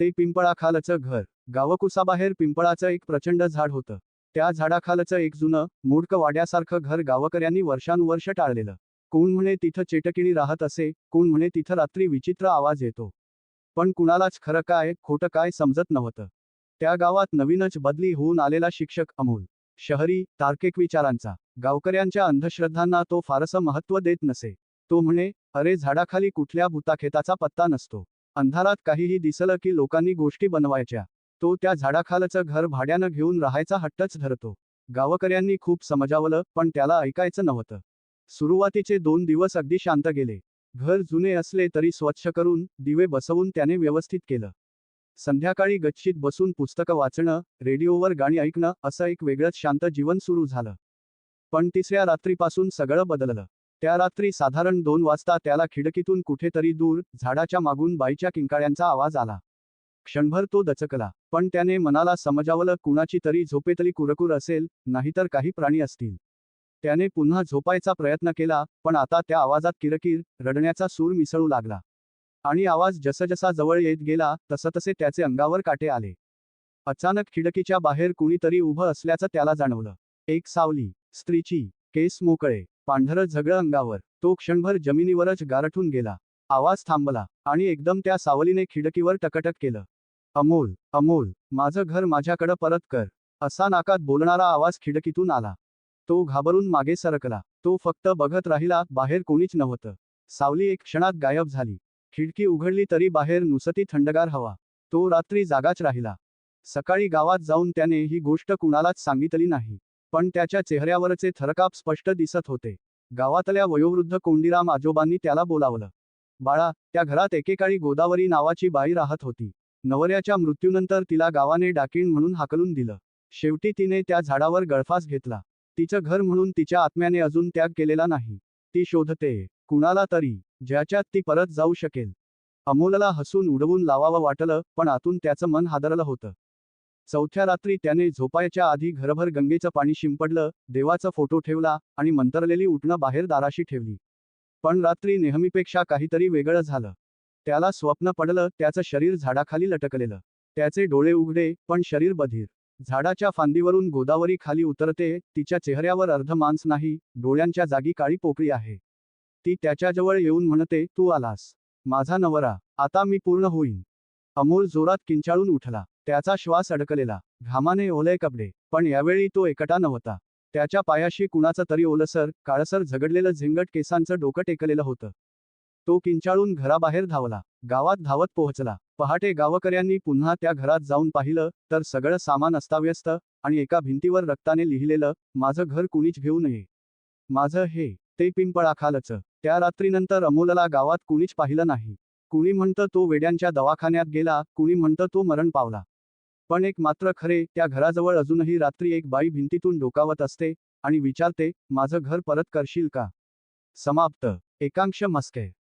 ते पिंपळाखालचं घर. गावकुसाबाहेर पिंपळाचं एक प्रचंड झाड होतं. त्या झाडाखालचं एक जुनं मूडकं वाड्यासारखं घर गावकऱ्यांनी वर्षानुवर्ष टाळलेलं. कोण म्हणे तिथं चेटकिणी राहत असे कोण म्हणे तिथं रात्री विचित्र आवाज येतो. पण कुणालाच खरं काय खोटं काय समजत नव्हतं. त्या गावात नवीनच बदली होऊन आलेला शिक्षक अमोल. शहरी तार्किक विचारांचा. गावकऱ्यांच्या अंधश्रद्धांना तो फारसं महत्त्व देत नसे. तो म्हणे अरे झाडाखाली कुठल्या भूताखेताचा पत्ता नसतो. अंधारात काहीही दिसलं की लोकांनी गोष्टी बनवायच्या. तो त्या झाडाखालचं घर भाड्यानं घेऊन राहायचा हट्टच धरतो. गावकऱ्यांनी खूप समजावलं पण त्याला ऐकायचं नव्हतं. सुरुवातीचे दोन दिवस अगदी शांत गेले. घर जुने असले तरी स्वच्छ करून दिवे बसवून त्याने व्यवस्थित केलं. संध्याकाळी गच्चीत बसून पुस्तकं वाचणं रेडिओवर गाणी ऐकणं असं एक वेगळंच शांत जीवन सुरू झालं. पण तिसऱ्या रात्रीपासून सगळं बदललं. त्या रात्री साधारण दोन वाजता त्याला खिडकीतून कुठेतरी दूर झाडाच्या मागून बाईच्या किंकाळ्यांचा आवाज आला. क्षणभर तो दचकला पण त्याने मनाला समजावलं कुणाची तरी झोपेतली कुरकुर असेल नाहीतर काही प्राणी असतील. त्याने पुन्हा झोपायचा प्रयत्न केला पण आता त्या आवाजात किरकिर रडण्याचा सूर मिसळू लागला. आणि आवाज जसजसा जवळ येत गेला तसतसे त्याचे अंगावर काटे आले. अचानक खिडकीच्या बाहेर कुणीतरी उभं असल्याचं त्याला जाणवलं. एक सावली स्त्रीची केस मोकळे. पांढरं झगळं अंगावर. तो क्षणभर जमिनीवरच गारठून गेला. आवाज थांबला आणि एकदम त्या सावलीने खिडकीवर टकटक केलं. अमोल अमोल माझं घर माझ्याकडं परत कर. असा नाकात बोलणारा आवाज खिडकीतून आला. तो घाबरून मागे सरकला. तो फक्त बघत राहिला बाहेर कोणीच नव्हतं. सावली एक क्षणात गायब झाली. खिडकी उघडली तरी बाहेर नुसती थंडगार हवा. तो रात्री जागाच राहिला. सकाळी गावात जाऊन त्याने ही गोष्ट कुणालाच सांगितली नाही. पण त्याच्या चेहऱ्यावरचे थरकाप स्पष्ट दिसत होते. गावातल्या वयोवृद्ध कोंडीराम आजोबांनी त्याला बोलावलं. बाळा त्या घरात एकेकाळी गोदावरी नावाची बाई राहत होती. नवऱ्याच्या मृत्यूनंतर तिला गावाने डाकीण म्हणून हाकलून दिलं. शेवटी तिने त्या झाडावर गळफास घेतला. तिचं घर म्हणून तिच्या आत्म्याने अजून त्याग केलेला नाही. ती शोधते कुणाला तरी ज्याच्यात ती परत जाऊ शकेल. अमोलला हसून उडवून लावावं वाटलं पण आतून त्याचं मन हादरलं होतं. चौथ्या रात्री त्याने झोपायच्या आधी घरभर गंगेचं पाणी शिंपडलं देवाचा फोटो ठेवला आणि मंतरलेली उठणं बाहेर दाराशी ठेवली. पण रात्री नेहमीपेक्षा काहीतरी वेगळं झालं. त्याला स्वप्न पडलं त्याचं शरीर झाडाखाली लटकलेलं. त्याचे डोळे उघडे पण शरीर बधीर. झाडाच्या फांदीवरून गोदावरी खाली उतरते तिच्या चेहऱ्यावर अर्ध मांस नाही डोळ्यांच्या जागी काळी पोकळी आहे. ती त्याच्याजवळ येऊन म्हणते तू आलास. माझा नवरा. आता मी पूर्ण होईन. अमोल जोरात किंचाळून उठला. त्याचा श्वास अडकलेला. घामाने ओलय कपडे. पण यावेळी तो एकटा नव्हता. त्याच्या पायाशी कुणाचं तरी ओलसर काळसर झगडलेलं झिंगट केसांचं डोकं टेकलेलं होतं. तो किंचाळून घराबाहेर धावला. गावात धावत पोहोचला. पहाटे गावकऱ्यांनी पुन्हा त्या घरात जाऊन पाहिलं तर सगळं सामान अस्ताव्यस्त आणि एका भिंतीवर रक्ताने लिहिलेलं माझं घर कुणीच घेऊ नये. माझं हे ते पिंपळाखालचं. त्या रात्रीनंतर अमोलला गावात कुणीच पाहिलं नाही. कुणी म्हणतं तो वेड्यांच्या दवाखान्यात गेला कुणी म्हणतं तो मरण पावला. पण एक मात्र खरे त्या घराजवळ अजूनही रात्री एक बाई भिंतीतून डोकावत असते आणि विचारते माझं घर परत करशील का? समाप्त. एकांश मस्के.